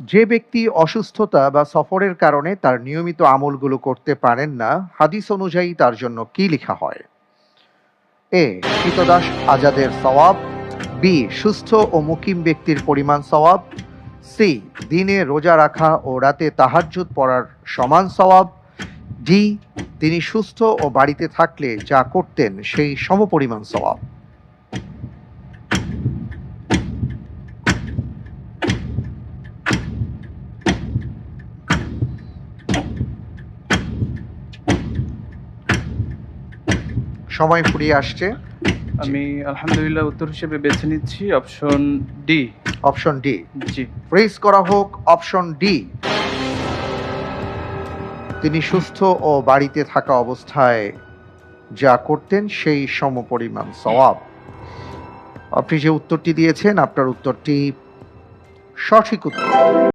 যে ব্যক্তি অসুস্থতা বা সফরের কারণে তার নিয়মিত আমলগুলো করতে পারেন না, হাদিস অনুযায়ী তার জন্য কি লেখা হয়? এ, শীতদাস আজাদের সওয়াব, বি, সুস্থ ও মুকিম ব্যক্তির পরিমাণ সওয়াব, সি, দিনে রোজা রাখা ও রাতে তাহাজ্জুদ পড়ার সমান সওয়াব, ডি, তিনি সুস্থ ও বাড়িতে থাকলে যা করতেন সেই সমপরিমাণ সওয়াব। সময় ফুরিয়ে আসছে। আমি আলহামদুলিল্লাহ উত্তর হিসেবে বেছে নিচ্ছি অপশন ডি। Option D. জি। ফ্রিজ করা হোক অপশন ডি। তিনি সুস্থ ও বাড়িতে থাকা অবস্থায় যা করতেন সেই সমপরিমাণ সওয়াব। আপনি যে উত্তরটি দিয়েছেন আপনার উত্তরটি সঠিক উত্তর।